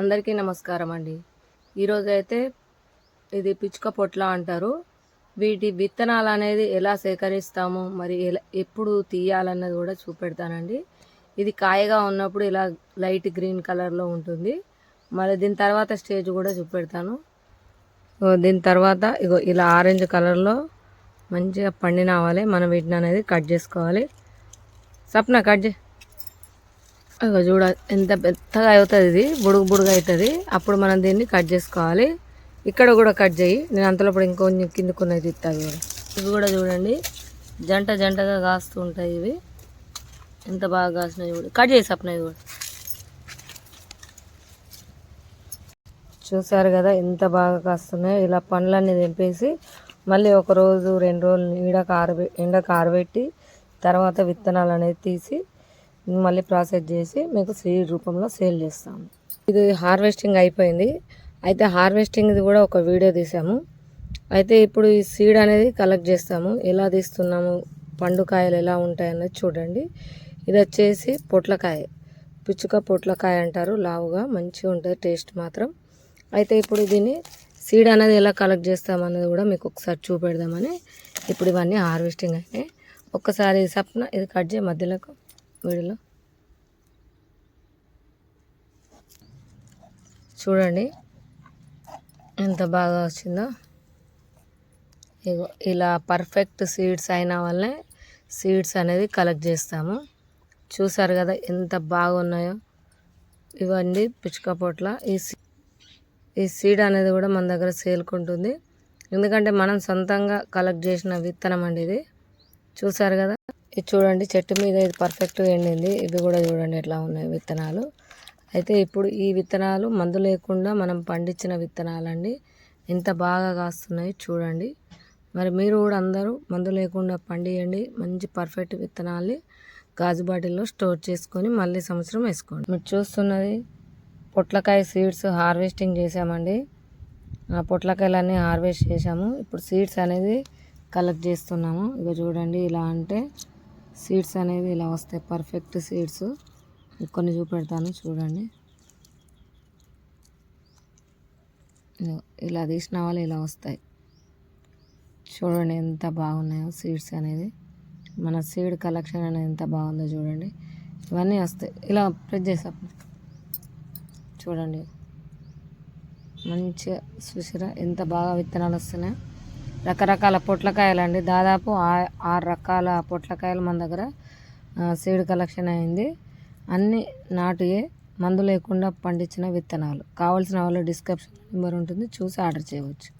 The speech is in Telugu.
అందరికీ నమస్కారం అండి. ఈరోజు అయితే ఇది పిచ్చుక పొట్ల అంటారు. వీటి విత్తనాలు అనేది ఎలా సేకరిస్తాము మరి ఎలా ఎప్పుడు తీయాలన్నది కూడా చూపెడతానండి. ఇది కాయగా ఉన్నప్పుడు ఇలా లైట్ గ్రీన్ కలర్లో ఉంటుంది. మరి దీని తర్వాత స్టేజ్ కూడా చూపెడతాను. దీని తర్వాత ఇగో ఇలా ఆరెంజ్ కలర్లో మంచిగా పండిన అవ్వాలి మనం వీటిని అనేది కట్ చేసుకోవాలి. సప్న కట్ చే ఇక చూడ ఎంత పెద్దగా అవుతుంది ఇది బుడుగు బుడుగు అవుతుంది. అప్పుడు మనం దీన్ని కట్ చేసుకోవాలి. ఇక్కడ కూడా కట్ చేయి. నేను అంతలోపల ఇంకొంచెం కింద కొన్ని కూడా ఇవి కూడా చూడండి. జంట జంటగా కాస్తూ ఉంటాయి ఇవి. ఎంత బాగా కాసినాయి కూడా కట్ చేసి అప్నాయి కూడా. చూసారు కదా ఎంత బాగా కాస్తున్నాయో. ఇలా పండ్లన్నీ తెంపేసి మళ్ళీ ఒక రోజు రెండు రోజులు నీడకు ఆరబె ఎండకు ఆరబెట్టి తర్వాత విత్తనాలు అనేది తీసి మళ్ళీ ప్రాసెస్ చేసి మీకు సీడ్ రూపంలో సేల్ చేస్తాము. ఇది హార్వెస్టింగ్ అయిపోయింది. అయితే హార్వెస్టింగ్ది కూడా ఒక వీడియో తీసాము. అయితే ఇప్పుడు ఈ సీడ్ అనేది కలెక్ట్ చేస్తాము. ఎలా తీస్తున్నాము? పండుకాయలు ఎలా ఉంటాయి అనేది చూడండి. ఇది వచ్చేసి పొట్లకాయ. పిచ్చుక పొట్లకాయ అంటారు. లావుగా మంచిగా ఉంటుంది. టేస్ట్ మాత్రం. అయితే ఇప్పుడు దీన్ని సీడ్ అనేది ఎలా కలెక్ట్ చేస్తామన్నది కూడా మీకు ఒకసారి చూపెడదామని ఇప్పుడు ఇవన్నీ హార్వెస్టింగ్ అయినాయి. ఒక్కసారి సప్న ఇది కట్ చేయ మధ్యలోకి. వీడియోలో. చూడండి. ఎంత బాగా వచ్చిందో. ఇగో ఇలా పర్ఫెక్ట్ సీడ్స్ అయిన వల్లే సీడ్స్ అనేది కలెక్ట్ చేస్తాము. చూసారు కదా ఎంత బాగున్నాయో. ఇవన్నీ పిచ్చుక పొట్ల. ఈ ఈ సీడ్ అనేది కూడా మన దగ్గర సేల్కుంటుంది. ఎందుకంటే మనం సొంతంగా కలెక్ట్ చేసిన విత్తనం అండి ఇది. చూసారు కదా. ఇది చూడండి చెట్టు మీద ఇది పర్ఫెక్ట్గా ఎండింది. ఇవి కూడా చూడండి ఎట్లా ఉన్నాయి విత్తనాలు. అయితే ఇప్పుడు ఈ విత్తనాలు మందు లేకుండా మనం పండించిన విత్తనాలండి. ఎంత బాగా కాస్తున్నాయి చూడండి. మరి మీరు కూడా అందరూ మందు లేకుండా పండియండి. మంచి పర్ఫెక్ట్ విత్తనాల్ని గాజు బాటిల్లో స్టోర్ చేసుకొని మళ్ళీ సంవత్సరం వేసుకోండి. మీరు చూస్తున్నది పొట్లకాయ సీడ్స్ హార్వెస్టింగ్ చేసామండి ఆ పొట్లకాయలన్నీ హార్వెస్ట్ చేసాము ఇప్పుడు సీడ్స్ అనేది కలెక్ట్ చేస్తున్నాము. ఇక చూడండి ఇలా అంటే సీడ్స్ అనేది ఇలా వస్తాయి. Perfect seeds. కొన్ని చూపెడతాను చూడండి. ఇలా తీసిన వాళ్ళు ఇలా వస్తాయి. చూడండి ఎంత బాగున్నాయో సీడ్స్ అనేది. మన సీడ్ కలెక్షన్ అనేది ఎంత బాగుందో చూడండి. ఇవన్నీ వస్తాయి. ఇలా ప్రెస్ చేసా. చూడండి. మంచిగా చూసిరా? ఎంత బాగా విత్తనాలు వస్తున్నాయి. రకరకాల పొట్లకాయలు అండి దాదాపు ఆ- ఆరు రకాల పొట్లకాయలు మన దగ్గర సీడ్ కలెక్షన్ అయింది. అన్ని నాటియే మందు లేకుండా పండించిన విత్తనాలు. కావాల్సిన వాళ్ళు డిస్క్రిప్షన్ నెంబర్ ఉంటుంది చూసి ఆర్డర్ చేయవచ్చు.